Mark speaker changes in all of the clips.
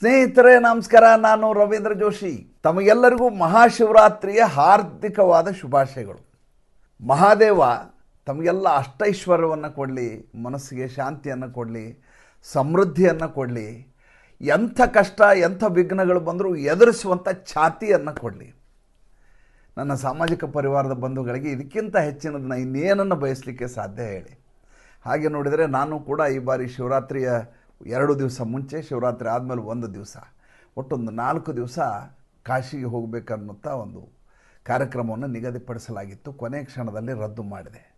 Speaker 1: ಸ್ನೇಹಿತರೇ, ನಮಸ್ಕಾರ. ನಾನು ರವೀಂದ್ರ ಜೋಶಿ. ತಮಗೆಲ್ಲರಿಗೂ ಮಹಾಶಿವರಾತ್ರಿಯ ಹಾರ್ದಿಕವಾದ ಶುಭಾಶಯಗಳು. ಮಹಾದೇವ, ತಮಗೆಲ್ಲ ಅಷ್ಟೈಶ್ವರ್ಯವನ್ನು ಕೊಡಲಿ, ಮನಸ್ಸಿಗೆ ಶಾಂತಿಯನ್ನು ಕೊಡಲಿ, ಸಮೃದ್ಧಿಯನ್ನು ಕೊಡಲಿ, ಎಂಥ ಕಷ್ಟ, ಎಂಥ ವಿಘ್ನಗಳು ಬಂದರೂ ಎದುರಿಸುವಂಥ ಛಾತಿಯನ್ನು ಕೊಡಲಿ. ನನ್ನ ಸಾಮಾಜಿಕ ಪರಿವಾರದ ಬಂಧುಗಳಿಗೆ ಇದಕ್ಕಿಂತ ಹೆಚ್ಚಿನದನ್ನ ಇನ್ನೇನನ್ನು ಬಯಸಲಿಕ್ಕೆ ಸಾಧ್ಯ ಹೇಳಿ. ಹಾಗೆ ನೋಡಿದರೆ ನಾನು ಕೂಡ ಈ ಬಾರಿ ಶಿವರಾತ್ರಿಯ ಎರಡು ದಿವಸ ಮುಂಚೆ ಶಿವರಾತ್ರಿ ಆದಮೇಲೆ ಒಂದು ದಿವಸ. ಒಟ್ಟೊಂದು ನಾಲ್ಕು ದಿವಸ ಕಾಶಿಗೆ ಹೋಗಬೇಕನ್ನುತ್ತ ಒಂದು ಕಾರ್ಯಕ್ರಮವನ್ನು ನಿಗದಿಪಡಿಸಲಾಗಿತ್ತು. ಕೊನೆ ಕ್ಷಣದಲ್ಲಿ ರದ್ದು ಮಾಡಿದೆ.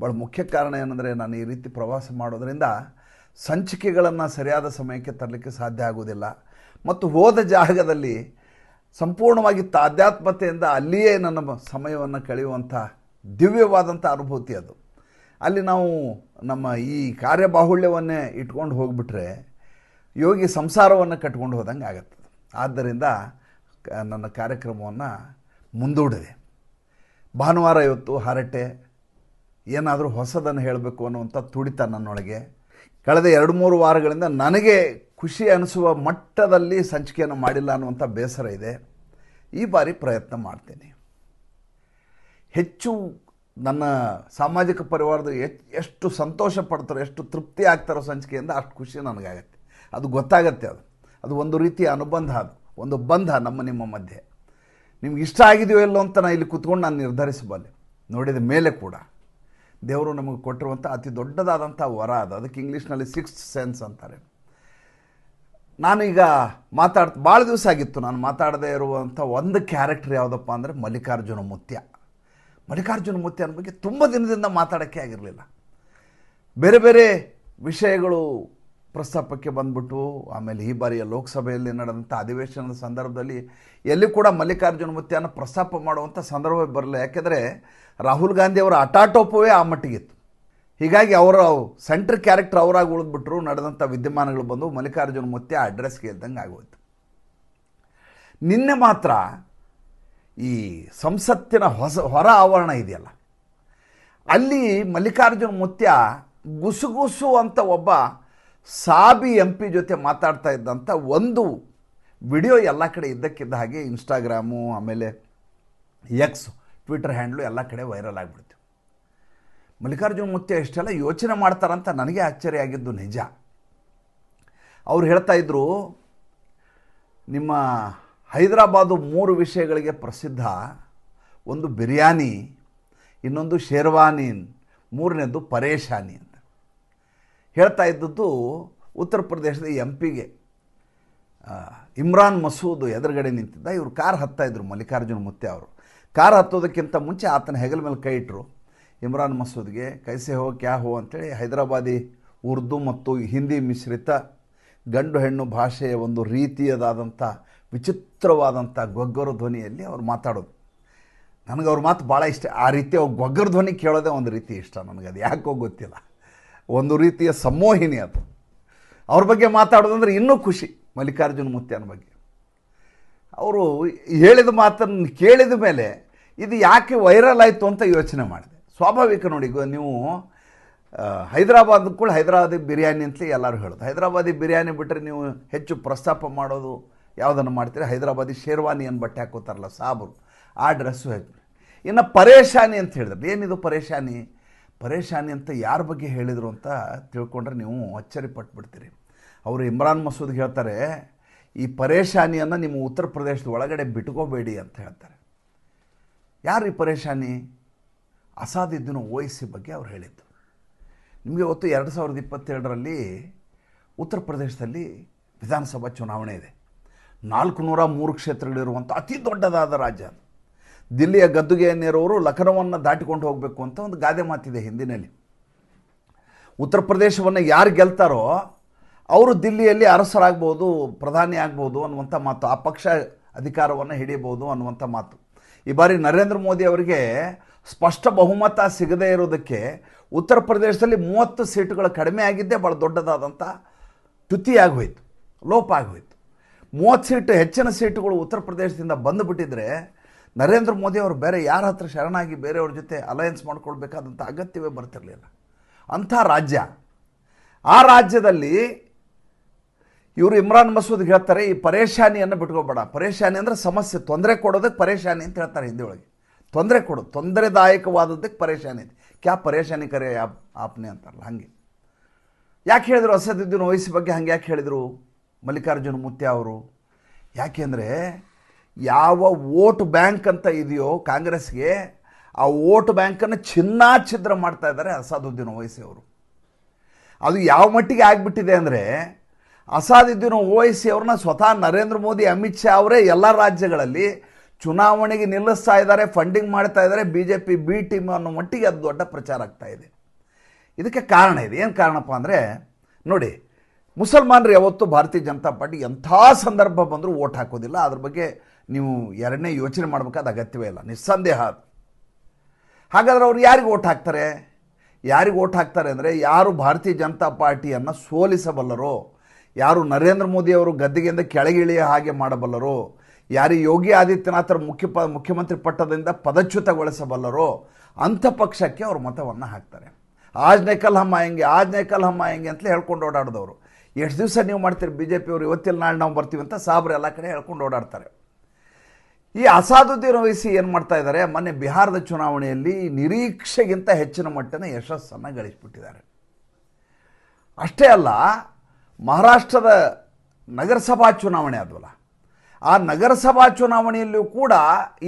Speaker 1: ಭಾಳ ಮುಖ್ಯ ಕಾರಣ ಏನಂದರೆ ನಾನು ಈ ರೀತಿ ಪ್ರವಾಸ ಮಾಡೋದರಿಂದ ಸಂಚಿಕೆಗಳನ್ನು ಸರಿಯಾದ ಸಮಯಕ್ಕೆ ತರಲಿಕ್ಕೆ ಸಾಧ್ಯ ಆಗುವುದಿಲ್ಲ. ಮತ್ತು ಹೋದ ಜಾಗದಲ್ಲಿ ಸಂಪೂರ್ಣವಾಗಿ ತಾಧ್ಯಾತ್ಮತೆಯಿಂದ ಅಲ್ಲಿಯೇ ನನ್ನ ಸಮಯವನ್ನು ಕಳೆಯುವಂಥ ದಿವ್ಯವಾದಂಥ ಅನುಭೂತಿ ಅದು. ಅಲ್ಲಿ ನಾವು ನಮ್ಮ ಈ ಕಾರ್ಯಬಾಹುಳ್ಯವನ್ನೇ ಇಟ್ಕೊಂಡು ಹೋಗ್ಬಿಟ್ರೆ ಯೋಗಿ ಸಂಸಾರವನ್ನು ಕಟ್ಕೊಂಡು ಹೋದಂಗೆ ಆಗತ್ತೆ ಆದ್ದರಿಂದ ನನ್ನ ಕಾರ್ಯಕ್ರಮವನ್ನು ಮುಂದೂಡಿದೆ. ಭಾನುವಾರ ಇವತ್ತು ಹರಟೆ, ಏನಾದರೂ ಹೊಸದನ್ನು ಹೇಳಬೇಕು ಅನ್ನುವಂಥ ತುಡಿತ ನನ್ನೊಳಗೆ. ಕಳೆದ ಎರಡು ಮೂರು ವಾರಗಳಿಂದ ನನಗೆ ಖುಷಿ ಅನಿಸುವ ಮಟ್ಟದಲ್ಲಿ ಸಂಚಿಕೆಯನ್ನು ಮಾಡಿಲ್ಲ ಅನ್ನುವಂಥ ಬೇಸರ ಇದೆ. ಈ ಬಾರಿ ಪ್ರಯತ್ನ ಮಾಡ್ತೇನೆ. ಹೆಚ್ಚು ನನ್ನ ಸಾಮಾಜಿಕ ಪರಿವಾರದ ಎಷ್ಟು ಸಂತೋಷ ಪಡ್ತಾರೋ, ಎಷ್ಟು ತೃಪ್ತಿ ಆಗ್ತಾರೋ ಸಂಚಿಕೆಯಿಂದ ಅಷ್ಟು ಖುಷಿ ನನಗಾಗತ್ತೆ. ಅದು ಗೊತ್ತಾಗತ್ತೆ ಅದು. ಅದು ಒಂದು ರೀತಿಯ ಅನುಬಂಧ ಅದು. ಒಂದು ಬಂಧ ನಮ್ಮ ನಿಮ್ಮ ಮಧ್ಯೆ. ನಿಮ್ಗೆ ಇಷ್ಟ ಆಗಿದೆಯೋ ಇಲ್ಲೋ ಅಂತ ನಾನು ಇಲ್ಲಿ ಕೂತ್ಕೊಂಡು ನಾನು ನಿರ್ಧರಿಸಬಲ್ಲೆ. ನೋಡಿದ ಮೇಲೆ ಕೂಡ ದೇವರು ನಮಗೆ ಕೊಟ್ಟಿರುವಂಥ ಅತಿ ದೊಡ್ಡದಾದಂಥ ವರ ಅದು. ಅದಕ್ಕೆ ಇಂಗ್ಲೀಷ್ನಲ್ಲಿ ಸಿಕ್ಸ್ ಸೆನ್ಸ್ ಅಂತಾರೆ. ನಾನೀಗ ಮಾತಾಡ್ ಭಾಳ ದಿವಸ ಆಗಿತ್ತು. ನಾನು ಮಾತಾಡದೇ ಇರುವಂಥ ಒಂದು ಕ್ಯಾರೆಕ್ಟರ್ ಯಾವುದಪ್ಪ ಅಂದರೆ ಮಲ್ಲಿಕಾರ್ಜುನ ಮುತ್ಯ. ಮಲ್ಲಿಕಾರ್ಜುನ ಮುತ್ಯನ ಬಗ್ಗೆ ತುಂಬ ದಿನದಿಂದ ಮಾತಾಡೋಕ್ಕೆ ಆಗಿರಲಿಲ್ಲ. ಬೇರೆ ಬೇರೆ ವಿಷಯಗಳು ಪ್ರಸ್ತಾಪಕ್ಕೆ ಬಂದ್ಬಿಟ್ಟು, ಆಮೇಲೆ ಈ ಬಾರಿಯ ಲೋಕಸಭೆಯಲ್ಲಿ ನಡೆದಂಥ ಅಧಿವೇಶನದ ಸಂದರ್ಭದಲ್ಲಿ ಎಲ್ಲಿ ಕೂಡ ಮಲ್ಲಿಕಾರ್ಜುನ ಮುತ್ಯನ ಪ್ರಸ್ತಾಪ ಮಾಡುವಂಥ ಸಂದರ್ಭ ಬರಲಿಲ್ಲ. ಯಾಕೆಂದರೆ ರಾಹುಲ್ ಗಾಂಧಿಯವರ ಅಟಾಟೋಪವೇ ಆ ಮಟ್ಟಿಗಿತ್ತು. ಹೀಗಾಗಿ ಅವರ ಸೆಂಟ್ರ್ ಕ್ಯಾರೆಕ್ಟರ್ ಅವರಾಗಿ ಉಳಿದ್ಬಿಟ್ರು, ನಡೆದಂಥ ವಿದ್ಯಮಾನಗಳು ಬಂದು ಮಲ್ಲಿಕಾರ್ಜುನ ಮುತ್ಯ ಅಡ್ರೆಸ್ಗೆ ಇದ್ದಂಗೆ ಆಗೋಯ್ತು. ನಿನ್ನೆ ಮಾತ್ರ ಈ ಸಂಸತ್ತಿನ ಹೊಸ ಹೊರ ಆವರಣ ಇದೆಯಲ್ಲ. ಅಲ್ಲಿ ಮಲ್ಲಿಕಾರ್ಜುನ ಮುತ್ಯ ಗುಸುಗುಸು ಅಂತ ಒಬ್ಬ ಸಾಬಿ ಎಂ ಪಿ ಜೊತೆ ಮಾತಾಡ್ತಾ ಇದ್ದಂಥ ಒಂದು ವಿಡಿಯೋ ಎಲ್ಲ ಕಡೆ ಇದ್ದಕ್ಕಿದ್ದ ಹಾಗೆ ಇನ್ಸ್ಟಾಗ್ರಾಮು ಆಮೇಲೆ ಎಕ್ಸ್ ಟ್ವಿಟರ್ ಹ್ಯಾಂಡ್ಲು ಎಲ್ಲ ಕಡೆ ವೈರಲ್ ಆಗಿಬಿಡ್ತು. ಮಲ್ಲಿಕಾರ್ಜುನ ಮುತ್ಯ ಇಷ್ಟೆಲ್ಲ ಯೋಚನೆ ಮಾಡ್ತಾರಂತ ನನಗೆ ಆಶ್ಚರ್ಯ ಆಗಿದ್ದು ನಿಜ. ಅವ್ರು ಹೇಳ್ತಾ ಇದ್ರು, ನಿಮ್ಮ ಹೈದರಾಬಾದು ಮೂರು ವಿಷಯಗಳಿಗೆ ಪ್ರಸಿದ್ಧ. ಒಂದು ಬಿರಿಯಾನಿ, ಇನ್ನೊಂದು ಶೇರ್ವಾನಿ, ಮೂರನೇದು ಪರೇಶಾನಿ ಅಂತ. ಹೇಳ್ತಾ ಇದ್ದದ್ದು ಉತ್ತರ ಪ್ರದೇಶದ ಎಂ ಪಿಗೆ ಇಮ್ರಾನ್ ಮಸೂದ್ ಎದುರುಗಡೆ ನಿಂತಿದ್ದ. ಇವರು ಕಾರ್ ಹತ್ತಾ ಇದ್ರು, ಮಲ್ಲಿಕಾರ್ಜುನ ಮುತ್ತೆ ಅವರು. ಕಾರ್ ಹತ್ತೋದಕ್ಕಿಂತ ಮುಂಚೆ ಆತನ ಹೆಗಲ ಮೇಲೆ ಕೈ ಇಟ್ಟರು ಇಮ್ರಾನ್ ಮಸೂದ್ಗೆ ಕೈಸೆ ಹೋ, ಕ್ಯಾ ಹೋ? ಅಂತೇಳಿ ಹೈದರಾಬಾದಿ, ಉರ್ದು ಮತ್ತು ಹಿಂದಿ ಮಿಶ್ರಿತ ಗಂಡು ಹೆಣ್ಣು ಭಾಷೆಯ ಒಂದು ರೀತಿಯದಾದಂಥ ವಿಚಿತ್ರವಾದಂಥ ಗೊಗ್ಗರ ಧ್ವನಿಯಲ್ಲಿ ಅವ್ರು ಮಾತಾಡೋದು. ನನಗೆ ಅವ್ರ ಮಾತು ಭಾಳ ಇಷ್ಟ. ಆ ರೀತಿ ಅವ್ರು ಗೊಗ್ಗರ ಧ್ವನಿ ಕೇಳೋದೇ ಒಂದು ರೀತಿ ಇಷ್ಟ ನನಗೆ, ಅದು ಯಾಕೋ ಗೊತ್ತಿಲ್ಲ. ಒಂದು ರೀತಿಯ ಸಮ್ಮೋಹಿನಿ ಅದು. ಅವ್ರ ಬಗ್ಗೆ ಮಾತಾಡೋದಂದ್ರೆ ಇನ್ನೂ ಖುಷಿ ಮಲ್ಲಿಕಾರ್ಜುನ ಮುತ್ಯನ ಬಗ್ಗೆ. ಅವರು ಹೇಳಿದ ಮಾತನ್ನು ಕೇಳಿದ ಮೇಲೆ ಇದು ಯಾಕೆ ವೈರಲ್ ಆಯಿತು ಅಂತ ಯೋಚನೆ ಮಾಡಿದೆ. ಸ್ವಾಭಾವಿಕ ನೋಡಿ ನೀವು ಹೈದರಾಬಾದ್ ಕೂಡ ಹೈದರಾಬಾದಿ ಬಿರಿಯಾನಿ ಅಂತಲೇ ಎಲ್ಲರೂ ಹೇಳೋದು. ಹೈದರಾಬಾದಿ ಬಿರಿಯಾನಿ ಬಿಟ್ಟರೆ ನೀವು ಹೆಚ್ಚು ಪ್ರಸ್ತಾಪ ಮಾಡೋದು ಯಾವುದನ್ನು ಮಾಡ್ತೀರಿ? ಹೈದರಾಬಾದಿ ಶೇರ್ವಾನಿ ಅನ್ನು ಬಟ್ಟೆ ಹಾಕೋತಾರಲ್ಲ ಸಾಬರು ಆ ಡ್ರೆಸ್ಸು ಹೆಚ್ಚು ಇನ್ನು ಪರೇಶಾನಿ ಅಂತ ಹೇಳಿದ್ರು ಏನಿದು ಪರೇಶಾನಿ? ಪರೇಶಾನಿ ಅಂತ ಯಾರ ಬಗ್ಗೆ ಹೇಳಿದರು ಅಂತ ತಿಳ್ಕೊಂಡ್ರೆ ನೀವು ಅಚ್ಚರಿ ಪಟ್ಬಿಡ್ತೀರಿ ಅವರು ಇಮ್ರಾನ್ ಮಸೂದ್ಗೆ ಹೇಳ್ತಾರೆ, ಈ ಪರೇಶಾನಿಯನ್ನು ನಿಮ್ಮ ಉತ್ತರ ಪ್ರದೇಶದ ಒಳಗಡೆ ಬಿಟ್ಕೋಬೇಡಿ ಅಂತ ಹೇಳ್ತಾರೆ. ಯಾರು ಈ ಪರೇಶಾನಿ? ಅಸಾದಿದ್ದೀನ ಓಯಿಸಿ ಬಗ್ಗೆ ಅವ್ರು ಹೇಳಿದ್ದು. ನಿಮಗೆ ಗೊತ್ತು, ಎರಡು ಸಾವಿರದ ಇಪ್ಪತ್ತೆರಡರಲ್ಲಿ ಉತ್ತರ ಪ್ರದೇಶದಲ್ಲಿ ವಿಧಾನಸಭಾ ಚುನಾವಣೆ ಇದೆ. ನಾಲ್ಕು ನೂರ ಮೂರು ಕ್ಷೇತ್ರಗಳಿರುವಂಥ ಅತಿ ದೊಡ್ಡದಾದ ರಾಜ್ಯ ಅದು. ದಿಲ್ಲಿಯ ಗದ್ದುಗೆಯನ್ನಿರೋರು ಲಖನವನ್ನು ದಾಟಿಕೊಂಡು ಹೋಗಬೇಕು ಅಂತ ಒಂದು ಗಾದೆ ಮಾತಿದೆ ಹಿಂದಿನಲ್ಲಿ. ಉತ್ತರ ಪ್ರದೇಶವನ್ನು ಯಾರು ಗೆಲ್ತಾರೋ ಅವರು ದಿಲ್ಲಿಯಲ್ಲಿ ಅರಸರಾಗ್ಬೋದು, ಪ್ರಧಾನಿ ಆಗ್ಬೋದು ಅನ್ನುವಂಥ ಮಾತು, ಆ ಪಕ್ಷ ಅಧಿಕಾರವನ್ನು ಹಿಡಿಯಬಹುದು ಅನ್ನುವಂಥ ಮಾತು. ಈ ಬಾರಿ ನರೇಂದ್ರ ಮೋದಿ ಅವರಿಗೆ ಸ್ಪಷ್ಟ ಬಹುಮತ ಸಿಗದೇ ಇರೋದಕ್ಕೆ ಉತ್ತರ ಪ್ರದೇಶದಲ್ಲಿ ಮೂವತ್ತು ಸೀಟುಗಳು ಕಡಿಮೆ ಆಗಿದ್ದೇ ಭಾಳ ದೊಡ್ಡದಾದಂಥ ಹೋಯಿತು, ಲೋಪ ಆಗೋಯ್ತು ಮೂವತ್ತು ಸೀಟು ಹೆಚ್ಚಿನ ಸೀಟುಗಳು ಉತ್ತರ ಪ್ರದೇಶದಿಂದ ಬಂದುಬಿಟ್ಟಿದ್ರೆ ನರೇಂದ್ರ ಮೋದಿ ಅವರು ಬೇರೆ ಯಾರ ಹತ್ರ ಶರಣಾಗಿ ಬೇರೆಯವ್ರ ಜೊತೆ ಅಲಯನ್ಸ್ ಮಾಡ್ಕೊಳ್ಬೇಕಾದಂಥ ಅಗತ್ಯವೇ ಬರ್ತಿರಲಿಲ್ಲ. ಅಂಥ ರಾಜ್ಯ. ಆ ರಾಜ್ಯದಲ್ಲಿ ಇವರು ಇಮ್ರಾನ್ ಮಸೂದ್ ಹೇಳ್ತಾರೆ, ಈ ಪರೇಶಾನಿಯನ್ನು ಬಿಟ್ಕೋಬೇಡ. ಪರೇಶಾನಿ ಅಂದರೆ ಸಮಸ್ಯೆ. ತೊಂದರೆ ಕೊಡೋದಕ್ಕೆ ಪರೇಶಾನಿ ಅಂತ ಹೇಳ್ತಾರೆ ಹಿಂದಿ ಒಳಗೆ ತೊಂದರೆ ಕೊಡು. ತೊಂದರೆದಾಯಕವಾದದ್ದಕ್ಕೆ ಪರೇಶಾನಿ ಇದೆ ಕ್ಯಾ ಪರೇಶಾನಿ ಕರೆ ಆಪ್ ಆಪ್ನೆ ಅಂತಾರಲ್ಲ, ಹಾಗೆ. ಯಾಕೆ ಹೇಳಿದರು ಹೊಸದಿದ್ದಿನ ವಯಸ್ಸು ಬಗ್ಗೆ ಹಂಗೆ ಯಾಕೆ ಹೇಳಿದರು? ಮಲ್ಲಿಕಾರ್ಜುನ ಮುತ್ಯ ಅವರು. ಯಾಕೆಂದರೆ ಯಾವ ವೋಟ್ ಬ್ಯಾಂಕ್ ಅಂತ ಇದೆಯೋ ಕಾಂಗ್ರೆಸ್ಗೆ ಆ ವೋಟ್ ಬ್ಯಾಂಕನ್ನು ಚಿನ್ನಾಚ್ಛಿದ್ರ ಮಾಡ್ತಾ ಇದ್ದಾರೆ ಅಸಾದುದ್ದೀನ್ ಓವೈಸಿ ಅವರು ಅದು ಯಾವ ಮಟ್ಟಿಗೆ ಆಗಿಬಿಟ್ಟಿದೆ ಅಂದರೆ ಅಸಾದುದ್ದೀನ್ ಓವೈಸಿ ಅವ್ರನ್ನ ಸ್ವತಃ ನರೇಂದ್ರ ಮೋದಿ, ಅಮಿತ್ ಶಾ ಅವರೇ ಎಲ್ಲ ರಾಜ್ಯಗಳಲ್ಲಿ ಚುನಾವಣೆಗೆ ನಿಲ್ಲಿಸ್ತಾ ಇದ್ದಾರೆ, ಫಂಡಿಂಗ್ ಮಾಡ್ತಾ ಇದ್ದಾರೆ B J P B team ಅನ್ನೋ ಮಟ್ಟಿಗೆ ಅದು ದೊಡ್ಡ ಪ್ರಚಾರ ಆಗ್ತಾ ಇದೆ. ಇದಕ್ಕೆ ಕಾರಣ ಇದೆ. ಏನು ಕಾರಣಪ್ಪ ಅಂದರೆ ನೋಡಿ ಮುಸಲ್ಮಾನರು ಯಾವತ್ತೂ ಭಾರತೀಯ ಜನತಾ ಪಾರ್ಟಿ ಎಂಥ ಸಂದರ್ಭ ಬಂದರೂ ಓಟ್ ಹಾಕೋದಿಲ್ಲ. ಅದ್ರ ಬಗ್ಗೆ ನೀವು ಎರಡನೇ ಯೋಚನೆ ಮಾಡಬೇಕಾದ ಅಗತ್ಯವೇ ಇಲ್ಲ. ನಿಸ್ಸಂದೇಹ ಅದು. ಹಾಗಾದ್ರೆ ಅವ್ರು ಯಾರಿಗೆ ಓಟ್ ಹಾಕ್ತಾರೆ? ಯಾರಿಗೆ ಓಟ್ ಹಾಕ್ತಾರೆ ಅಂದರೆ ಯಾರು ಭಾರತೀಯ ಜನತಾ ಪಾರ್ಟಿಯನ್ನು ಸೋಲಿಸಬಲ್ಲರೋ, ಯಾರು ನರೇಂದ್ರ ಮೋದಿ ಅವರು ಗದ್ದಿಗೆಯಿಂದ ಕೆಳಗಿಳಿಯ ಹಾಗೆ ಮಾಡಬಲ್ಲರೋ, ಯಾರು ಯೋಗಿ ಆದಿತ್ಯನಾಥರ ಮುಖ್ಯ ಪ ಮುಖ್ಯಮಂತ್ರಿ ಪಟ್ಟದಿಂದ ಪದಚ್ಯುತಗೊಳಿಸಬಲ್ಲರೋ, ಅಂಥ ಪಕ್ಷಕ್ಕೆ ಅವರು ಮತವನ್ನು ಹಾಕ್ತಾರೆ. ಆಜ್ನೇಕಲ್ ಹಮ್ಮ ಹೆಂಗೆ ಆಜ್ ನೈಕಲ್ ಹಮ್ಮ ಹೆಂಗೆ ಅಂತಲೇ ಹೇಳ್ಕೊಂಡು ಓಡಾಡಿದವರು. ಎಷ್ಟು ದಿವಸ ನೀವು ಮಾಡ್ತೀರಿ ಬಿ ಜೆ ಪಿಯವರು ಇವತ್ತಿಲ್ಲ, ನಾಳೆ ನಾವು ಬರ್ತೀವಿ ಅಂತ ಸಾಬ್ರು ಎಲ್ಲ ಕಡೆ ಹೇಳ್ಕೊಂಡು ಓಡಾಡ್ತಾರೆ. ಈ ಅಸಾದುದ್ದೀನ್ ವಹಿಸಿ ಏನು ಮಾಡ್ತಾ ಇದ್ದಾರೆ? ಮೊನ್ನೆ ಬಿಹಾರದ ಚುನಾವಣೆಯಲ್ಲಿ ನಿರೀಕ್ಷೆಗಿಂತ ಹೆಚ್ಚಿನ ಮಟ್ಟನ ಯಶಸ್ಸನ್ನು ಗಳಿಸಿಬಿಟ್ಟಿದ್ದಾರೆ. ಅಷ್ಟೇ ಅಲ್ಲ, ಮಹಾರಾಷ್ಟ್ರದ ನಗರಸಭಾ ಚುನಾವಣೆ ಆದವಲ್ಲ? ಆ ನಗರಸಭಾ ಚುನಾವಣೆಯಲ್ಲಿಯೂ ಕೂಡ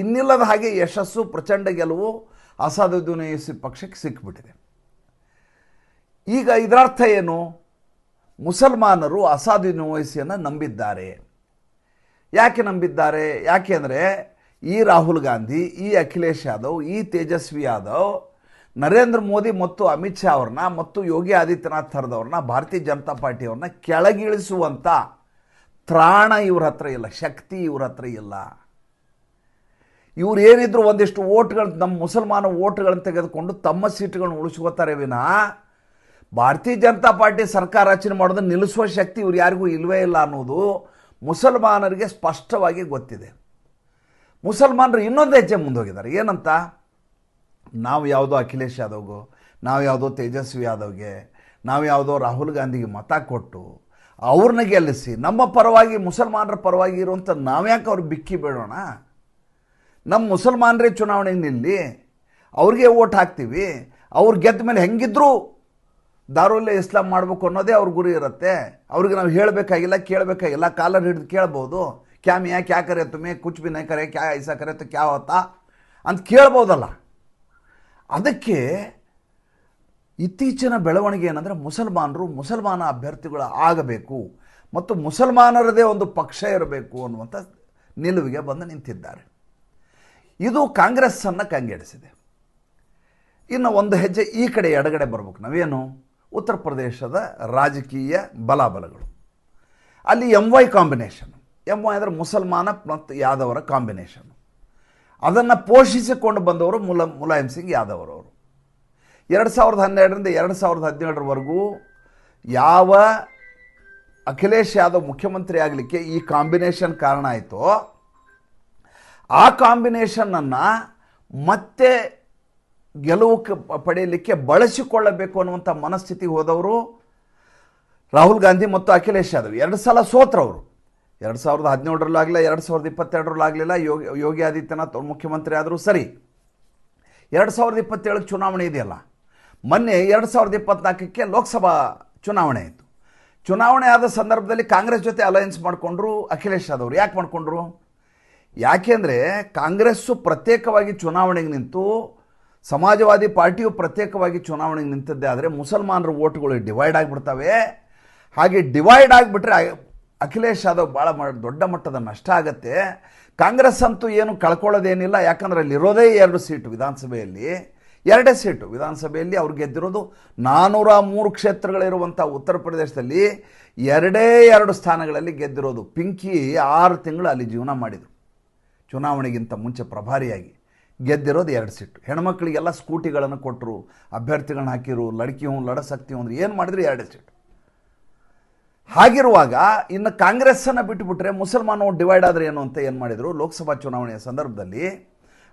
Speaker 1: ಇನ್ನಿಲ್ಲದ ಹಾಗೆ ಯಶಸ್ಸು, ಪ್ರಚಂಡ ಗೆಲುವು ಅಸಾದುದ್ದೀನ್ ವಹಿಸಿ ಪಕ್ಷಕ್ಕೆ ಸಿಕ್ಕಿಬಿಟ್ಟಿದೆ ಈಗ ಇದರರ್ಥ ಏನು? ಮುಸಲ್ಮಾನರು ಅಸಾದಿನ ವಯಸ್ಸಿಯನ್ನು ನಂಬಿದ್ದಾರೆ. ಯಾಕೆ ನಂಬಿದ್ದಾರೆ? ಯಾಕೆ ಅಂದರೆ ಈ ರಾಹುಲ್ ಗಾಂಧಿ, ಈ ಅಖಿಲೇಶ್ ಯಾದವ್, ಈ ತೇಜಸ್ವಿ ಯಾದವ್, ನರೇಂದ್ರ ಮೋದಿ ಮತ್ತು ಅಮಿತ್ ಶಾ ಅವ್ರನ್ನ ಮತ್ತು ಯೋಗಿ ಆದಿತ್ಯನಾಥ್ ಥರದವ್ರನ್ನ ಭಾರತೀಯ ಜನತಾ ಪಾರ್ಟಿಯವ್ರನ್ನ ಕೆಳಗಿಳಿಸುವಂಥ ತ್ರಾಣ ಇವ್ರ ಹತ್ರ ಇಲ್ಲ, ಶಕ್ತಿ ಇವ್ರ ಹತ್ರ ಇಲ್ಲ. ಇವ್ರು ಏನಿದ್ರು ಒಂದಿಷ್ಟು ಓಟ್ಗಳು ನಮ್ಮ ಮುಸಲ್ಮಾನ ಓಟ್ಗಳನ್ನು ತೆಗೆದುಕೊಂಡು ತಮ್ಮ ಸೀಟುಗಳನ್ನ ಉಳಿಸ್ಕೋತಾರೆ ವಿನಃ ಭಾರತೀಯ ಜನತಾ ಪಾರ್ಟಿ ಸರ್ಕಾರ ರಚನೆ ಮಾಡೋದನ್ನು ನಿಲ್ಲಿಸುವ ಶಕ್ತಿ ಇವ್ರು ಯಾರಿಗೂ ಇಲ್ಲವೇ ಇಲ್ಲ ಅನ್ನೋದು ಮುಸಲ್ಮಾನರಿಗೆ ಸ್ಪಷ್ಟವಾಗಿ ಗೊತ್ತಿದೆ. ಮುಸಲ್ಮಾನರು ಇನ್ನೊಂದು ಹೆಜ್ಜೆ ಮುಂದೋಗಿದ್ದಾರೆ. ಏನಂತ? ನಾವು ಯಾವುದೋ ಅಖಿಲೇಶ್ ಯಾದವ್ಗೋ, ನಾವು ಯಾವುದೋ ತೇಜಸ್ವಿ ಯಾದವ್ಗೆ, ನಾವು ಯಾವುದೋ ರಾಹುಲ್ ಗಾಂಧಿಗೆ ಮತ ಕೊಟ್ಟು ಅವ್ರನ್ನ ಗೆಲ್ಲಿಸಿ ನಮ್ಮ ಪರವಾಗಿ, ಮುಸಲ್ಮಾನರ ಪರವಾಗಿ ಇರುವಂಥ ನಾವ್ಯಾಕೆ ಅವ್ರು ಬಿಕ್ಕಿ ಬೇಡೋಣ ನಮ್ಮ ಮುಸಲ್ಮಾನರೇ ಚುನಾವಣೆಗೆ ನಿಲ್ಲಿ, ಅವ್ರಿಗೆ ಓಟ್ ಹಾಕ್ತೀವಿ, ಅವ್ರು ಗೆದ್ದ ಮೇಲೆ ಹೆಂಗಿದ್ರು ದಾರುಲ್ಯ ಇಸ್ಲಾಂ ಮಾಡಬೇಕು ಅನ್ನೋದೇ ಅವ್ರ ಗುರಿ ಇರುತ್ತೆ. ಅವ್ರಿಗೆ ನಾವು ಹೇಳಬೇಕಾಗಿಲ್ಲ, ಕೇಳಬೇಕಾಗಿಲ್ಲ, ಕಾಲರ್ ಹಿಡಿದು ಕೇಳ್ಬೋದು. ಕ್ಯಾ ಮಿಯಾ ಕ್ಯಾ ಕರೆ ತುಮೆ, ಕುಚ್ ಬಿ ನೈ ಕರೆ, ಕ್ಯಾ ಐಸಾ ಕರೆ ತು ಕ್ಯಾ ಹೋತಾ ಅಂತ ಕೇಳ್ಬೋದಲ್ಲ. ಅದಕ್ಕೆ ಇತ್ತೀಚಿನ ಬೆಳವಣಿಗೆ ಏನಂದರೆ ಮುಸಲ್ಮಾನರು ಮುಸಲ್ಮಾನ ಅಭ್ಯರ್ಥಿಗಳು ಆಗಬೇಕು ಮತ್ತು ಮುಸಲ್ಮಾನರದೇ ಒಂದು ಪಕ್ಷ ಇರಬೇಕು ಅನ್ನುವಂಥ ನಿಲುವಿಗೆ ಬಂದು ನಿಂತಿದ್ದಾರೆ. ಇದು ಕಾಂಗ್ರೆಸ್ಸನ್ನು ಕಂಗೆಡಿಸಿದೆ. ಇನ್ನು ಒಂದು ಹೆಜ್ಜೆ ಈ ಕಡೆ ಎಡಗಡೆ ಬರ್ಬೇಕು. ನಾವೇನು? ಉತ್ತರ ಪ್ರದೇಶದ ರಾಜಕೀಯ ಬಲಾಬಲಗಳು. ಅಲ್ಲಿ M Y combination M Y ಅಂದರೆ ಮುಸಲ್ಮಾನ ಮತ್ತು ಯಾದವರ ಕಾಂಬಿನೇಷನ್ ಅದನ್ನು ಪೋಷಿಸಿಕೊಂಡು ಬಂದವರು ಮುಲ, ಮುಲಾಯಂ ಸಿಂಗ್ ಯಾದವ್ ಅವರು. ಎರಡು ಸಾವಿರದ ಹನ್ನೆರಡರಿಂದ ಎರಡು ಸಾವಿರದ ಹದಿನೇಳರವರೆಗೂ ಯಾವ ಅಖಿಲೇಶ್ ಯಾದವ್ ಮುಖ್ಯಮಂತ್ರಿ ಆಗಲಿಕ್ಕೆ ಈ ಕಾಂಬಿನೇಷನ್ ಕಾರಣ ಆಯಿತೋ, ಆ ಕಾಂಬಿನೇಷನನ್ನು ಮತ್ತೆ ಗೆಲುವು ಪಡೆಯಲಿಕ್ಕೆ ಬಳಸಿಕೊಳ್ಳಬೇಕು ಅನ್ನುವಂಥ ಮನಸ್ಥಿತಿ ಹೋದವರು ರಾಹುಲ್ ಗಾಂಧಿ ಮತ್ತು ಅಖಿಲೇಶ್ ಯಾದವ್. ಎರಡು ಸಲ ಸೋತ್ರವರು. ಎರಡು ಸಾವಿರದ ಹದಿನೇಳರಲ್ಲೂ ಆಗಲಿಲ್ಲ ಎರಡು ಸಾವಿರದ ಇಪ್ಪತ್ತೆರಡರಲ್ಲೂ ಆಗಲಿಲ್ಲ ಯೋಗಿ ಯೋಗಿ ಆದಿತ್ಯನಾಥ್ ಅವರು ಮುಖ್ಯಮಂತ್ರಿ ಆದರೂ ಸರಿ. ಎರಡು ಸಾವಿರದ ಇಪ್ಪತ್ತೇಳಕ್ಕೆ ಚುನಾವಣೆ ಇದೆಯಲ್ಲ. ಮೊನ್ನೆ ಎರಡು ಸಾವಿರದ ಇಪ್ಪತ್ನಾಲ್ಕಕ್ಕೆ ಲೋಕಸಭಾ ಚುನಾವಣೆ ಆಯಿತು ಚುನಾವಣೆ ಆದ ಸಂದರ್ಭದಲ್ಲಿ ಕಾಂಗ್ರೆಸ್ ಜೊತೆ ಅಲಯನ್ಸ್ ಮಾಡಿಕೊಂಡ್ರು ಅಖಿಲೇಶ್ ಯಾದವ್ರು ಯಾಕೆ ಮಾಡಿಕೊಂಡ್ರು? ಯಾಕೆಂದರೆ ಕಾಂಗ್ರೆಸ್ಸು ಪ್ರತ್ಯೇಕವಾಗಿ ಚುನಾವಣೆಗೆ ನಿಂತು ಸಮಾಜವಾದಿ ಪಾರ್ಟಿಯು ಪ್ರತ್ಯೇಕವಾಗಿ ಚುನಾವಣೆಗೆ ನಿಂತದ್ದೇ ಆದರೆ ಮುಸಲ್ಮಾನರ ಓಟ್ಗಳು ಡಿವೈಡ್ ಆಗಿಬಿಡ್ತವೆ. ಹಾಗೆ ಡಿವೈಡ್ ಆಗಿಬಿಟ್ರೆ ಅಖಿಲೇಶ್ ಯಾದವ್ ಭಾಳ ದೊಡ್ಡ ಮಟ್ಟದ ನಷ್ಟ ಆಗತ್ತೆ. ಕಾಂಗ್ರೆಸ್ ಅಂತೂ ಏನು ಕಳ್ಕೊಳ್ಳೋದೇನಿಲ್ಲ. ಯಾಕಂದರೆ ಅಲ್ಲಿರೋದೇ ಎರಡು ಸೀಟು ವಿಧಾನಸಭೆಯಲ್ಲಿ. ಎರಡೇ ಸೀಟು ವಿಧಾನಸಭೆಯಲ್ಲಿ ಅವ್ರು ಗೆದ್ದಿರೋದು ನಾನ್ನೂರ ಮೂರು ಕ್ಷೇತ್ರಗಳಿರುವಂಥ ಉತ್ತರ ಪ್ರದೇಶದಲ್ಲಿ ಎರಡೇ ಎರಡು ಸ್ಥಾನಗಳಲ್ಲಿ ಗೆದ್ದಿರೋದು. ಪಿಂಕಿ ಆರು ತಿಂಗಳು ಅಲ್ಲಿ ಜೀವನ ಮಾಡಿದರು. ಚುನಾವಣೆಗಿಂತ ಮುಂಚೆ ಪ್ರಭಾರಿಯಾಗಿ. ಗೆದ್ದಿರೋದು ಎರಡು ಸೀಟು. ಹೆಣ್ಮಕ್ಳಿಗೆಲ್ಲ ಸ್ಕೂಟಿಗಳನ್ನು ಕೊಟ್ಟರು ಅಭ್ಯರ್ಥಿಗಳನ್ನ ಹಾಕಿರು ಲಡ್ಕಿ ಹ್ಞೂ ಲಡಸಕ್ತಿ ಅಂದ್ರೆ ಏನು ಮಾಡಿದ್ರು ಎರಡು ಸೀಟು. ಹಾಗಿರುವಾಗ ಇನ್ನು ಕಾಂಗ್ರೆಸ್ಸನ್ನು ಬಿಟ್ಟುಬಿಟ್ರೆ ಮುಸಲ್ಮಾನ ಡಿವೈಡ್ ಆದರೆ ಏನು ಅಂತ ಏನು ಮಾಡಿದರು? ಲೋಕಸಭಾ ಚುನಾವಣೆಯ ಸಂದರ್ಭದಲ್ಲಿ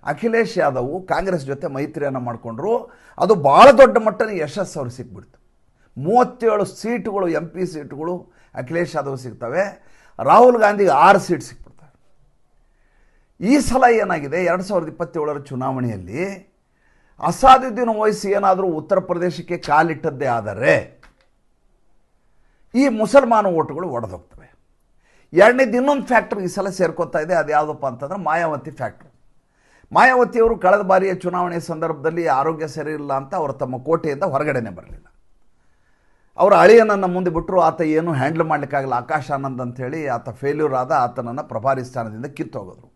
Speaker 1: ಅಖಿಲೇಶ್ ಯಾದವ್ ಕಾಂಗ್ರೆಸ್ ಜೊತೆ ಮೈತ್ರಿಯನ್ನು ಮಾಡಿಕೊಂಡ್ರು. ಅದು ಭಾಳ ದೊಡ್ಡ ಮಟ್ಟದ ಯಶಸ್ಸು ಅವ್ರಿಗೆ ಸಿಕ್ಬಿಡ್ತು. ಮೂವತ್ತೇಳು ಸೀಟುಗಳು ಎಂ ಪಿ ಸೀಟುಗಳು ಅಖಿಲೇಶ್ ಯಾದವ್ ಸಿಗ್ತವೆ. ರಾಹುಲ್ ಗಾಂಧಿಗೆ ಆರು ಸೀಟ್ ಸಿಕ್ಬಿಡ್ತವೆ ಈ ಸಲ ಏನಾಗಿದೆ? ಎರಡು ಸಾವಿರದ ಇಪ್ಪತ್ತೇಳರ ಚುನಾವಣೆಯಲ್ಲಿ ಅಸಾದುದ್ದೀನ್ ವಯಸ್ಸು ಏನಾದರೂ ಉತ್ತರ ಪ್ರದೇಶಕ್ಕೆ ಕಾಲಿಟ್ಟದ್ದೇ ಆದರೆ ಈ ಮುಸಲ್ಮಾನ ಓಟುಗಳು ಒಡೆದೋಗ್ತವೆ. ಎರಡನೇದು ಇನ್ನೊಂದು ಫ್ಯಾಕ್ಟ್ರಿ ಈ ಸಲ ಸೇರ್ಕೋತಾ ಇದೆ. ಅದು ಯಾವುದಪ್ಪ ಅಂತಂದ್ರೆ ಮಾಯಾವತಿ ಫ್ಯಾಕ್ಟ್ರಿ. ಮಾಯಾವತಿಯವರು ಕಳೆದ ಬಾರಿಯ ಚುನಾವಣೆಯ ಸಂದರ್ಭದಲ್ಲಿ ಆರೋಗ್ಯ ಸರಿ ಇಲ್ಲ ಅಂತ ಅವರು ತಮ್ಮ ಕೋಟೆಯಿಂದ ಹೊರಗಡೆನೆ ಬರಲಿಲ್ಲ. ಅವರ ಅಳಿಯನನ್ನು ಮುಂದೆ ಬಿಟ್ಟರು ಆತ ಏನು ಹ್ಯಾಂಡಲ್ ಮಾಡಲಿಕ್ಕಾಗಲ್ಲ. ಆಕಾಶ್ ಆನಂದ್ ಅಂತೇಳಿ ಆತ ಫೇಲ್ಯೂರ್ ಆದ ಆತನನ್ನು ಪ್ರಭಾರಿ ಸ್ಥಾನದಿಂದ ಕಿತ್ತೋಗಿದ್ರು.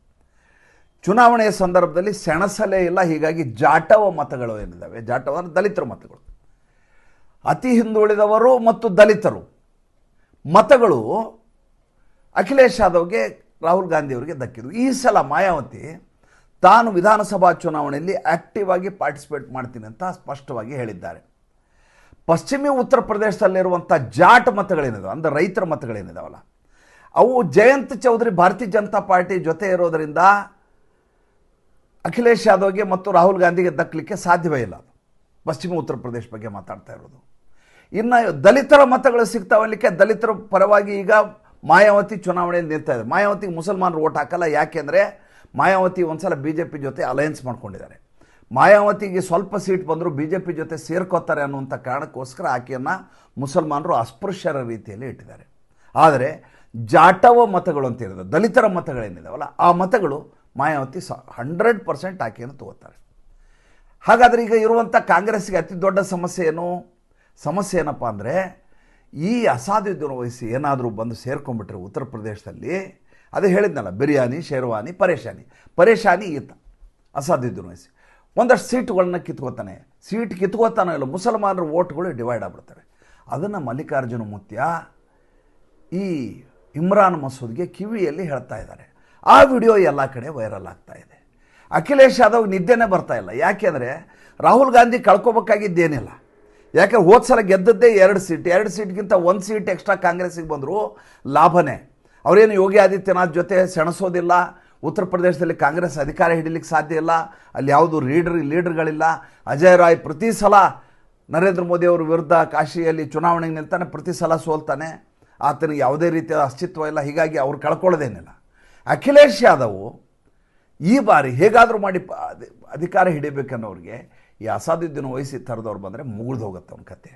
Speaker 1: ಚುನಾವಣೆಯ ಸಂದರ್ಭದಲ್ಲಿ ಸೆಣಸಲೇ ಇಲ್ಲ, ಹೀಗಾಗಿ ಜಾಟವ ಮತಗಳು ಏನಿದ್ದಾವೆ? ಜಾಟವ ದಲಿತರ ಮತಗಳು. ಅತಿ ಹಿಂದುಳಿದವರು ಮತ್ತು ದಲಿತರು. ಮತಗಳು ಅಖಿಲೇಶ್ ಯಾದವ್ಗೆ ರಾಹುಲ್ ಗಾಂಧಿಯವರಿಗೆ ದಕ್ಕಿದ್ರು ಈ ಸಲ ಮಾಯಾವತಿ ತಾನು ವಿಧಾನಸಭಾ ಚುನಾವಣೆಯಲ್ಲಿ ಆಕ್ಟಿವ್ ಆಗಿ ಪಾರ್ಟಿಸಿಪೇಟ್ ಮಾಡ್ತೀನಿ ಅಂತ ಸ್ಪಷ್ಟವಾಗಿ ಹೇಳಿದ್ದಾರೆ. ಪಶ್ಚಿಮ ಉತ್ತರ ಪ್ರದೇಶದಲ್ಲಿರುವಂಥ ಜಾಟ್ ಮತಗಳೇನಿದಾವೆ? ಅಂದರೆ ರೈತರ ಮತಗಳೇನಿದಾವಲ್ಲ? ಅವು ಜಯಂತ್ ಚೌಧರಿ, ಭಾರತೀಯ ಜನತಾ ಪಾರ್ಟಿ ಜೊತೆ ಇರೋದರಿಂದ ಅಖಿಲೇಶ್ ಯಾದವ್ಗೆ ಮತ್ತು ರಾಹುಲ್ ಗಾಂಧಿಗೆ ದಕ್ಕಲಿಕ್ಕೆ ಸಾಧ್ಯವೇ ಇಲ್ಲ ಅದು. ಪಶ್ಚಿಮ ಉತ್ತರ ಪ್ರದೇಶ ಬಗ್ಗೆ ಮಾತಾಡ್ತಾ ಇರೋದು. ಇನ್ನು ದಲಿತರ ಮತಗಳು ಸಿಗ್ತಾವಲಿಕ್ಕೆ ದಲಿತರ ಪರವಾಗಿ ಈಗ ಮಾಯಾವತಿ ಚುನಾವಣೆಯಲ್ಲಿ ನಿಲ್ತಾ ಇದೆ ಮಾಯಾವತಿಗೆ ಮುಸಲ್ಮಾನರು ಓಟ್ ಹಾಕಲ್ಲ ಯಾಕೆಂದರೆ ಮಾಯಾವತಿ ಒಂದ್ಸಲ ಬಿ ಜೆ ಪಿ ಜೊತೆ ಅಲಯನ್ಸ್ ಮಾಡ್ಕೊಂಡಿದ್ದಾರೆ. ಮಾಯಾವತಿಗೆ ಸ್ವಲ್ಪ ಸೀಟ್ ಬಂದರೂ ಬಿ ಜೆ ಪಿ ಜೊತೆ ಸೇರ್ಕೋತಾರೆ ಅನ್ನುವಂಥ ಕಾರಣಕ್ಕೋಸ್ಕರ ಆಕೆಯನ್ನು ಮುಸಲ್ಮಾನರು ಅಸ್ಪೃಶ್ಯರ ರೀತಿಯಲ್ಲಿ ಇಟ್ಟಿದ್ದಾರೆ. ಆದರೆ ಜಾಟವ ಮತಗಳು ಅಂತ ಹೇಳಿದ್ರು ದಲಿತರ ಮತಗಳೇನಿದಾವಲ್ಲ, ಆ ಮತಗಳು ಮಾಯಾವತಿ ಸ ಹಂಡ್ರೆಡ್ ಪರ್ಸೆಂಟ್ ಆಕೆಯನ್ನು ತಗೋತಾರೆ. ಹಾಗಾದರೆ ಈಗ ಇರುವಂಥ ಕಾಂಗ್ರೆಸ್ಗೆ ಅತಿ ದೊಡ್ಡ ಸಮಸ್ಯೆ ಏನು? ಸಮಸ್ಯೆ ಏನಪ್ಪ ಅಂದರೆ ಈ ಅಸಾಧ್ಯತೆಯನ್ನು ವಹಿಸಿ ಏನಾದರೂ ಬಂದು ಸೇರ್ಕೊಂಡ್ಬಿಟ್ರೆ ಉತ್ತರ ಪ್ರದೇಶದಲ್ಲಿ, ಅದೇ ಹೇಳಿದ್ನಲ್ಲ, ಬಿರಿಯಾನಿ, ಶೇರ್ವಾನಿ, ಪರೇಶಾನಿ. ಪರೇಶಾನಿ ಈತ ಅಸಾಧ್ಯತೆಯನ್ನು ವಹಿಸಿ. ಒಂದಷ್ಟು ಸೀಟುಗಳನ್ನ ಕಿತ್ಕೋತಾನೆ. ಸೀಟ್ ಕಿತ್ಕೋತಾನೋ ಇಲ್ಲ, ಮುಸಲ್ಮಾನರ ಓಟ್ಗಳು ಡಿವೈಡ್ ಆಗ್ಬಿಡ್ತವೆ. ಅದನ್ನು ಮಲ್ಲಿಕಾರ್ಜುನ ಮುತ್ಯ ಈ ಇಮ್ರಾನ್ ಮಸೂದ್ಗೆ ಕಿವಿಯಲ್ಲಿ ಹೇಳ್ತಾ ಇದ್ದಾರೆ. ಆ ವಿಡಿಯೋ ಎಲ್ಲ ಕಡೆ ವೈರಲ್ ಆಗ್ತಾ ಇದೆ. ಅಖಿಲೇಶ್ ಯಾದವ್ ನಿದ್ದೆನೇ ಬರ್ತಾ ಇಲ್ಲ. ಯಾಕೆಂದರೆ ರಾಹುಲ್ ಗಾಂಧಿ ಕಳ್ಕೊಬೇಕಾಗಿದ್ದೇನಿಲ್ಲ. ಯಾಕೆ ಹೋದ ಸಲ ಗೆದ್ದದ್ದೇ ಎರಡು ಸೀಟ್, ಎರಡು ಸೀಟ್ಗಿಂತ ಒಂದು ಸೀಟ್ ಎಕ್ಸ್ಟ್ರಾ ಕಾಂಗ್ರೆಸ್ಸಿಗೆ ಬಂದರೂ ಲಾಭನೇ. ಅವರೇನು ಯೋಗಿ ಆದಿತ್ಯನಾಥ್ ಜೊತೆ ಸೆಣಸೋದಿಲ್ಲ. ಉತ್ತರ ಪ್ರದೇಶದಲ್ಲಿ ಕಾಂಗ್ರೆಸ್ ಅಧಿಕಾರ ಹಿಡಿಲಿಕ್ಕೆ ಸಾಧ್ಯ ಇಲ್ಲ. ಅಲ್ಲಿ ಯಾವುದು ಲೀಡರ್ ಲೀಡರ್ಗಳಿಲ್ಲ ಅಜಯ್ ರಾಯ್ ಪ್ರತಿ ಸಲ ನರೇಂದ್ರ ಮೋದಿ ಅವರ ವಿರುದ್ಧ ಕಾಶಿಯಲ್ಲಿ ಚುನಾವಣೆಗೆ ನಿಲ್ತಾನೆ, ಪ್ರತಿ ಸಲ ಸೋಲ್ತಾನೆ. ಆತನಿಗೆ ಯಾವುದೇ ರೀತಿಯ ಅಸ್ತಿತ್ವ ಇಲ್ಲ. ಹೀಗಾಗಿ ಅವ್ರು ಕಳ್ಕೊಳ್ಳೋದೇನಿಲ್ಲ. ಅಖಿಲೇಶ್ ಯಾದವ್ ಈ ಬಾರಿ ಹೇಗಾದರೂ ಮಾಡಿ ಅಧಿಕಾರ ಹಿಡಿಬೇಕನ್ನೋರಿಗೆ ಈ ಅಸಾದುದ್ದೀನ್ ವಹಿಸಿ ಥರದವ್ರು ಬಂದರೆ ಮುಗಿದು ಹೋಗುತ್ತೆ ಅವನ ಕತೆ.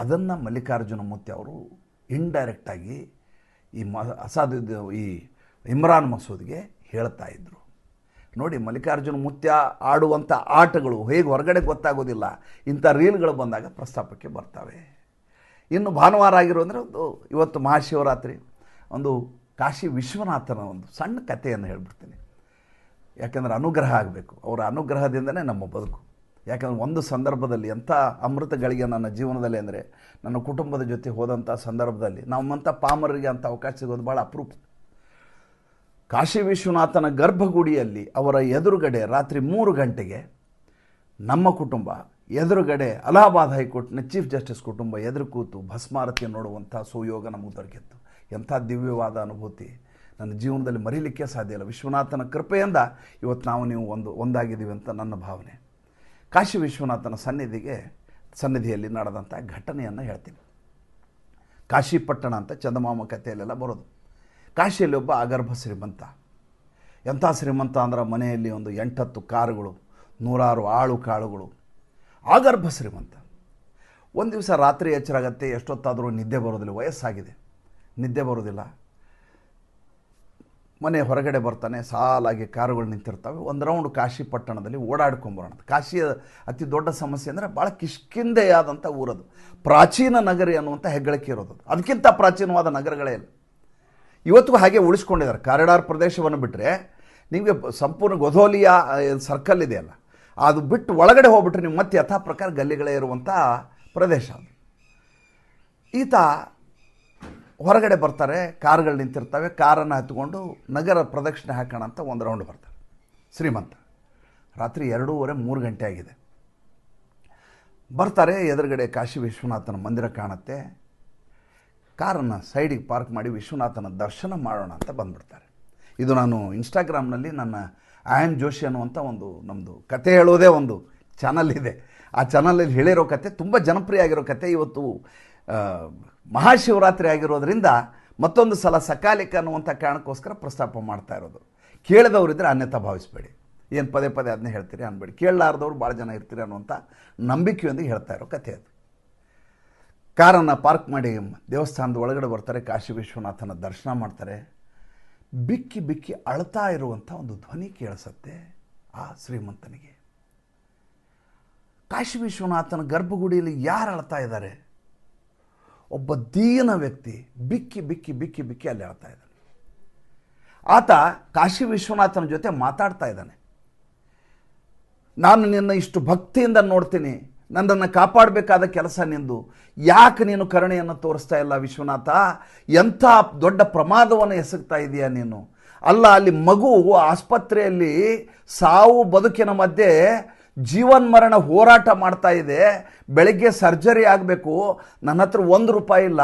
Speaker 1: ಅದನ್ನು ಮಲ್ಲಿಕಾರ್ಜುನ ಮುತ್ಯ ಅವರು ಇಂಡೈರೆಕ್ಟಾಗಿ ಈ ಮ ಅಸಾದುದ್ದೀನ್ ಈ ಇಮ್ರಾನ್ ಮಸೂದ್ಗೆ ಹೇಳ್ತಾ ಇದ್ದರು ನೋಡಿ, ಮಲ್ಲಿಕಾರ್ಜುನ ಮುತ್ಯ ಆಡುವಂಥ ಆಟಗಳು ಹೇಗೆ ಹೊರಗಡೆ ಗೊತ್ತಾಗೋದಿಲ್ಲ. ಇಂಥ ರೀಲ್ಗಳು ಬಂದಾಗ ಪ್ರಸ್ತಾಪಕ್ಕೆ ಬರ್ತವೆ. ಇನ್ನು ಭಾನುವಾರ ಆಗಿರೋ ಅಂದರೆ ಒಂದು ಇವತ್ತು ಮಹಾಶಿವರಾತ್ರಿ, ಒಂದು ಕಾಶಿ ವಿಶ್ವನಾಥನ ಒಂದು ಸಣ್ಣ ಕಥೆಯನ್ನು ಹೇಳ್ಬಿಡ್ತೀನಿ. ಯಾಕಂದರೆ ಅನುಗ್ರಹ ಆಗಬೇಕು. ಅವರ ಅನುಗ್ರಹದಿಂದನೇ ನಮ್ಮ ಬದುಕು. ಯಾಕಂದರೆ ಒಂದು ಸಂದರ್ಭದಲ್ಲಿ ಎಂಥ ಅಮೃತಗಳಿಗೆ ನನ್ನ ಜೀವನದಲ್ಲಿ ಅಂದರೆ ನನ್ನ ಕುಟುಂಬದ ಜೊತೆ ಹೋದಂಥ ಸಂದರ್ಭದಲ್ಲಿ ನಮ್ಮಂಥ ಪಾಮರರಿಗೆ ಅಂಥ ಅವಕಾಶ ಸಿಗೋದು ಭಾಳ ಅಪರೂಪ. ಕಾಶಿ ವಿಶ್ವನಾಥನ ಗರ್ಭಗುಡಿಯಲ್ಲಿ ಅವರ ಎದುರುಗಡೆ ರಾತ್ರಿ ಮೂರು ಗಂಟೆಗೆ ನಮ್ಮ ಕುಟುಂಬ, ಎದುರುಗಡೆ ಅಲಹಾಬಾದ್ ಹೈಕೋರ್ಟ್ನ ಚೀಫ್ ಜಸ್ಟಿಸ್ ಕುಟುಂಬ ಎದುರು ಕೂತು ಭಸ್ಮಾರತಿ ನೋಡುವಂಥ ಸುಯೋಗ ನಮಗೆ ದೊರಕಿತ್ತು ಎಂಥ ದಿವ್ಯವಾದ ಅನುಭೂತಿ. ನನ್ನ ಜೀವನದಲ್ಲಿ ಮರೀಲಿಕ್ಕೆ ಸಾಧ್ಯ ಇಲ್ಲ. ವಿಶ್ವನಾಥನ ಕೃಪೆಯಿಂದ ಇವತ್ತು ನಾವು ನೀವು ಒಂದು, ಒಂದಾಗಿದ್ದೀವಿ ಅಂತ ನನ್ನ ಭಾವನೆ. ಕಾಶಿ ವಿಶ್ವನಾಥನ ಸನ್ನಿಧಿಗೆ, ಸನ್ನಿಧಿಯಲ್ಲಿ ನಡೆದಂಥ ಘಟನೆಯನ್ನು ಹೇಳ್ತೀನಿ. ಕಾಶಿ ಪಟ್ಟಣ ಅಂತ ಚಂದಮಾಮ ಕಥೆಯಲ್ಲೆಲ್ಲ ಬರೋದು. ಕಾಶಿಯಲ್ಲಿ ಒಬ್ಬ ಅಗರ್ಭ ಶ್ರೀಮಂತ. ಎಂಥ ಶ್ರೀಮಂತ ಅಂದ್ರೆ ಮನೆಯಲ್ಲಿ ಒಂದು ಎಂಟತ್ತು ಕಾರುಗಳು, ನೂರಾರು ಆಳು ಕಾಳುಗಳು. ಆಗರ್ಭ ಶ್ರೀಮಂತ. ಒಂದು ದಿವಸ ರಾತ್ರಿ ಎಚ್ಚರಾಗತ್ತೆ, ಎಷ್ಟೊತ್ತಾದರೂ ನಿದ್ದೆ ಬರೋದಿಲ್ಲ, ವಯಸ್ಸಾಗಿದೆ. ನಿದ್ದೆ ಬರೋದಿಲ್ಲ ಮನೆ ಹೊರಗಡೆ ಬರ್ತಾನೆ, ಸಾಲಾಗಿ ಕಾರುಗಳು ನಿಂತಿರ್ತವೆ. ಒಂದು ರೌಂಡ್ ಕಾಶಿ ಪಟ್ಟಣದಲ್ಲಿ ಓಡಾಡ್ಕೊಂಬರೋಣ ಕಾಶಿಯ ಅತಿ ದೊಡ್ಡ ಸಮಸ್ಯೆ ಅಂದರೆ ಭಾಳ ಕಿಷ್ಕಿಂದೆಯಾದಂಥ ಊರದು. ಪ್ರಾಚೀನ ನಗರಿ ಅನ್ನುವಂಥ ಹೆಗ್ಗಳಿಕೆ ಇರೋದು. ಅದು. ಅದಕ್ಕಿಂತ ಪ್ರಾಚೀನವಾದ ನಗರಗಳೇ ಇಲ್ಲ. ಇವತ್ತು ಹಾಗೆ ಉಳಿಸ್ಕೊಂಡಿದ್ದಾರೆ. ಕಾರಿಡಾರ್ ಪ್ರದೇಶವನ್ನು ಬಿಟ್ಟರೆ ನಿಮಗೆ ಸಂಪೂರ್ಣ ಗೊಧೋಲಿಯ ಸರ್ಕಲ್ ಇದೆಯಲ್ಲ ಅದು ಬಿಟ್ಟು ಒಳಗಡೆ ಹೋಗ್ಬಿಟ್ರೆ ನೀವು ಮತ್ತೆ ಯಥಾ ಪ್ರಕಾರ ಗಲ್ಲಿಗಳೇ ಇರುವಂಥ ಪ್ರದೇಶ ಅದು. ಈತ ಹೊರಗಡೆ ಬರ್ತಾರೆ, ಕಾರ್ಗಳು ನಿಂತಿರ್ತವೆ, ಕಾರನ್ನು ಹತ್ಕೊಂಡು ನಗರ ಪ್ರದಕ್ಷಿಣೆ ಹಾಕೋಣ ಅಂತ ಒಂದು ರೌಂಡ್ ಬರ್ತಾರೆ. ಶ್ರೀಮಂತ. ರಾತ್ರಿ ಎರಡೂವರೆ, ಮೂರು ಗಂಟೆ ಆಗಿದೆ. ಬರ್ತಾರೆ, ಎದುರುಗಡೆ ಕಾಶಿ ವಿಶ್ವನಾಥನ ಮಂದಿರ ಕಾಣುತ್ತೆ. ಕಾರನ್ನು ಸೈಡಿಗೆ ಪಾರ್ಕ್ ಮಾಡಿ ವಿಶ್ವನಾಥನ ದರ್ಶನ ಮಾಡೋಣ ಅಂತ ಬಂದ್ಬಿಡ್ತಾರೆ. ಇದು ನಾನು ಇನ್ಸ್ಟಾಗ್ರಾಮ್ನಲ್ಲಿ ನನ್ನ ಆಯನ್ ಜೋಶಿ ಅನ್ನುವಂಥ ಒಂದು ನಮ್ಮದು ಕತೆ ಹೇಳೋದೇ ಒಂದು ಚಾನಲ್ ಇದೆ. ಆ ಚಾನಲಲ್ಲಿ ಹೇಳಿರೋ ಕತೆ ತುಂಬ ಜನಪ್ರಿಯ ಆಗಿರೋ ಕತೆ ಇವತ್ತು ಮಹಾಶಿವರಾತ್ರಿ ಆಗಿರೋದ್ರಿಂದ ಮತ್ತೊಂದು ಸಲ ಸಕಾಲಿಕ ಅನ್ನುವಂಥ ಕಾರಣಕ್ಕೋಸ್ಕರ ಪ್ರಸ್ತಾಪ ಮಾಡ್ತಾ ಇರೋದು. ಕೇಳಿದವರಿದ್ದರೆ ಅನ್ಯತಾ ಭಾವಿಸ್ಬೇಡಿ. ಏನು ಪದೇ ಪದೇ ಅದನ್ನೇ ಹೇಳ್ತೀರಿ ಅನ್ಬೇಡಿ. ಕೇಳಲಾರ್ದವ್ರು ಭಾಳ ಜನ ಇರ್ತೀರಿ ಅನ್ನುವಂಥ ನಂಬಿಕೆಯೊಂದಿಗೆ ಹೇಳ್ತಾ ಇರೋ ಕಥೆ ಅದು. ಕಾರನ್ನು ಪಾರ್ಕ್ ಮಾಡಿ ದೇವಸ್ಥಾನದ ಒಳಗಡೆ ಬರ್ತಾರೆ, ಕಾಶಿ ವಿಶ್ವನಾಥನ ದರ್ಶನ ಮಾಡ್ತಾರೆ. ಬಿಕ್ಕಿ ಬಿಕ್ಕಿ ಅಳ್ತಾ ಇರುವಂಥ ಒಂದು ಧ್ವನಿ ಕೇಳಿಸತ್ತೆ ಆ ಶ್ರೀಮಂತನಿಗೆ. ಕಾಶಿ ವಿಶ್ವನಾಥನ ಗರ್ಭಗುಡಿಯಲ್ಲಿ ಯಾರು ಅಳ್ತಾ ಇದ್ದಾರೆ? ಒಬ್ಬ ದೀನ ವ್ಯಕ್ತಿ ಬಿಕ್ಕಿ ಬಿಕ್ಕಿ ಬಿಕ್ಕಿ ಬಿಕ್ಕಿ ಅಲ್ಲಿ ಹೇಳ್ತಾ ಇದ್ದಾನೆ. ಆತ ಕಾಶಿ ವಿಶ್ವನಾಥನ ಜೊತೆ ಮಾತಾಡ್ತಾ ಇದ್ದಾನೆ. ನಾನು ನಿನ್ನ ಇಷ್ಟು ಭಕ್ತಿಯಿಂದ ನೋಡ್ತೀನಿ, ನನ್ನನ್ನು ಕಾಪಾಡಬೇಕಾದ ಕೆಲಸ ನಿಂದು, ಯಾಕೆ ನೀನು ಕರುಣೆಯನ್ನು ತೋರಿಸ್ತಾ ಇಲ್ಲ ವಿಶ್ವನಾಥ? ಎಂಥ ದೊಡ್ಡ ಪ್ರಮಾದವನ್ನು ಎಸಗ್ತಾ ಇದೆಯಾ ನೀನು? ಅಲ್ಲ, ಅಲ್ಲಿ ಮಗು ಆಸ್ಪತ್ರೆಯಲ್ಲಿ ಸಾವು ಬದುಕಿನ ಮಧ್ಯೆ ಜೀವನ್ಮರಣ ಹೋರಾಟ ಮಾಡ್ತಾ ಇದೆ. ಬೆಳಗ್ಗೆ ಸರ್ಜರಿ ಆಗಬೇಕು. ನನ್ನ ಹತ್ರ ಒಂದು ರೂಪಾಯಿ ಇಲ್ಲ.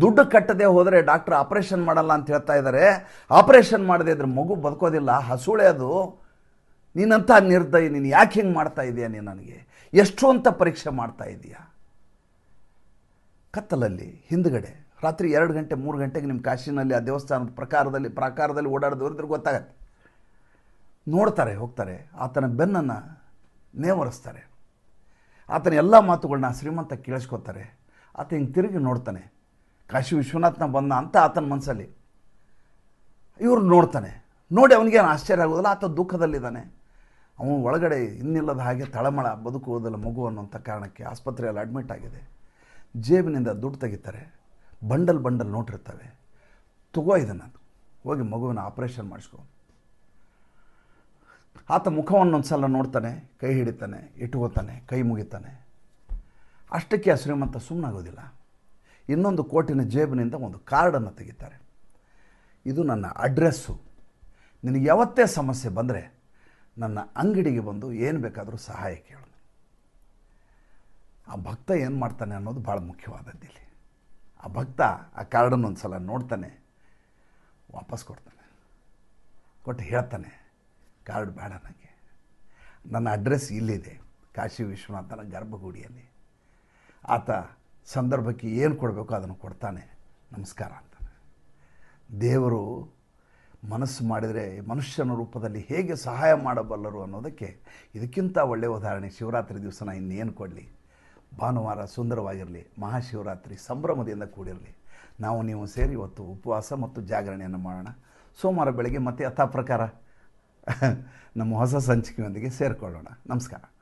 Speaker 1: ದುಡ್ಡು ಕಟ್ಟದೆ ಹೋದರೆ ಡಾಕ್ಟರ್ ಆಪರೇಷನ್ ಮಾಡಲ್ಲ ಅಂತ ಹೇಳ್ತಾ ಇದ್ದಾರೆ ಆಪರೇಷನ್ ಮಾಡದೆ ಇದ್ರೆ ಮಗು ಬದುಕೋದಿಲ್ಲ. ಹಸುಳೆ ಅದು. ನೀನಂತ ನಿರ್ದಯ, ನೀನು ಯಾಕೆ ಹಿಂಗೆ ಮಾಡ್ತಾ ಇದೀಯ ನೀನು ನನಗೆ? ಎಷ್ಟು ಅಂತ ಪರೀಕ್ಷೆ ಮಾಡ್ತಾ ಇದೀಯಾ. ಕತ್ತಲಲ್ಲಿ, ಹಿಂದ್ಗಡೆ, ರಾತ್ರಿ ಎರಡು ಗಂಟೆ, ಮೂರು ಗಂಟೆಗೆ ನಿಮ್ಮ ಕಾಶಿನಲ್ಲಿ, ಆ ದೇವಸ್ಥಾನದ ಪ್ರಕಾರದಲ್ಲಿ, ಪ್ರಾಕಾರದಲ್ಲಿ ಓಡಾಡಿದವ್ರಿದ್ರೆ ಗೊತ್ತಾಗತ್ತೆ. ನೋಡ್ತಾರೆ, ಹೋಗ್ತಾರೆ. ಆತನ ಬೆನ್ನನ್ನು ನೇವರಿಸ್ತಾರೆ. ಆತನ ಎಲ್ಲ ಮಾತುಗಳನ್ನ ಶ್ರೀಮಂತ ಕೇಳಿಸ್ಕೊತಾರೆ. ಆತ ಹಿಂಗೆ ತಿರುಗಿ ನೋಡ್ತಾನೆ. ಕಾಶಿ ವಿಶ್ವನಾಥನ ಬಂದ ಅಂತ ಆತನ ಮನಸ್ಸಲ್ಲಿ ಇವ್ರು ನೋಡ್ತಾನೆ. ನೋಡಿ ಅವನಿಗೇನು ಆಶ್ಚರ್ಯ ಆಗೋದಿಲ್ಲ, ಆತ ದುಃಖದಲ್ಲಿದ್ದಾನೆ. ಅವನು ಒಳಗಡೆ ಇನ್ನಿಲ್ಲದ ಹಾಗೆ ತಳಮಳ ಬದುಕುವುದಿಲ್ಲ ಮಗು ಅನ್ನೋಂಥ ಕಾರಣಕ್ಕೆ ಆಸ್ಪತ್ರೆಯಲ್ಲಿ ಅಡ್ಮಿಟ್ ಆಗಿದೆ. ಜೇಬಿನಿಂದ ದುಡ್ಡು ತೆಗಿತಾರೆ. ಬಂಡಲ್ ಬಂಡಲ್ ನೋಟಿರ್ತವೆ. ತಗೋ ಇದನ್ನು. ಹೋಗಿ ಮಗುವಿನ ಆಪರೇಷನ್ ಮಾಡಿಸ್ಕೊ ಆತ ಮುಖವನ್ನು ಒಂದು ಸಲ ನೋಡ್ತಾನೆ, ಕೈ ಹಿಡಿತಾನೆ, ಇಟ್ಕೋತಾನೆ, ಕೈ ಮುಗಿತಾನೆ. ಅಷ್ಟಕ್ಕೆ ಆ ಶ್ರೀಮಂತ ಸುಮ್ಮನಾಗೋದಿಲ್ಲ ಇನ್ನೊಂದು ಕೋಟಿನ ಜೇಬಿನಿಂದ ಒಂದು ಕಾರ್ಡನ್ನು ತೆಗಿತಾರೆ. ಇದು ನನ್ನ ಅಡ್ರೆಸ್ಸು. ನಿನಗೆ ಯಾವತ್ತೇ ಸಮಸ್ಯೆ ಬಂದರೆ ನನ್ನ ಅಂಗಡಿಗೆ ಬಂದು ಏನು ಬೇಕಾದರೂ ಸಹಾಯ ಕೇಳು. ಆ ಭಕ್ತ ಏನು ಮಾಡ್ತಾನೆ ಅನ್ನೋದು ಭಾಳ ಮುಖ್ಯವಾದದ್ದು ಇಲ್ಲಿ. ಆ ಭಕ್ತ ಆ ಕಾರ್ಡನ್ನು ಒಂದು ಸಲ ನೋಡ್ತಾನೆ, ವಾಪಸ್ ಕೊಡ್ತಾನೆ. ಕೊಟ್ಟು ಹೇಳ್ತಾನೆ ಕಾರ್ಡ್ ಬೇಡ ನನಗೆ. ನನ್ನ ಅಡ್ರೆಸ್ ಇಲ್ಲಿದೆ, ಕಾಶಿ ವಿಶ್ವನಾಥನ ಗರ್ಭಗುಡಿಯಲ್ಲಿ. ಆತ ಸಂದರ್ಭಕ್ಕೆ ಏನು ಕೊಡಬೇಕು ಅದನ್ನು ಕೊಡ್ತಾನೆ. ನಮಸ್ಕಾರ ಅಂತಾನೆ ದೇವರು ಮನಸ್ಸು ಮಾಡಿದರೆ ಮನುಷ್ಯನ ರೂಪದಲ್ಲಿ ಹೇಗೆ ಸಹಾಯ ಮಾಡಬಲ್ಲರು ಅನ್ನೋದಕ್ಕೆ ಇದಕ್ಕಿಂತ ಒಳ್ಳೆಯ ಉದಾಹರಣೆ ಶಿವರಾತ್ರಿ ದಿವಸ ನಾನು ಇನ್ನೇನು ಕೊಡಲಿ? ಭಾನುವಾರ ಸುಂದರವಾಗಿರಲಿ, ಮಹಾಶಿವರಾತ್ರಿ ಸಂಭ್ರಮದಿಂದ ಕೂಡಿರಲಿ. ನಾವು ನೀವು ಸೇರಿ ಇವತ್ತು ಉಪವಾಸ ಮತ್ತು ಜಾಗರಣೆಯನ್ನು ಮಾಡೋಣ. ಸೋಮವಾರ ಬೆಳಗ್ಗೆ ಮತ್ತೆ ಯಥಾ ಪ್ರಕಾರ. ನಮ್ಮ ಹೊಸ ಸಂಚಿಕೆಯೊಂದಿಗೆ ಸೇರಿಕೊಳ್ಳೋಣ. ನಮಸ್ಕಾರ.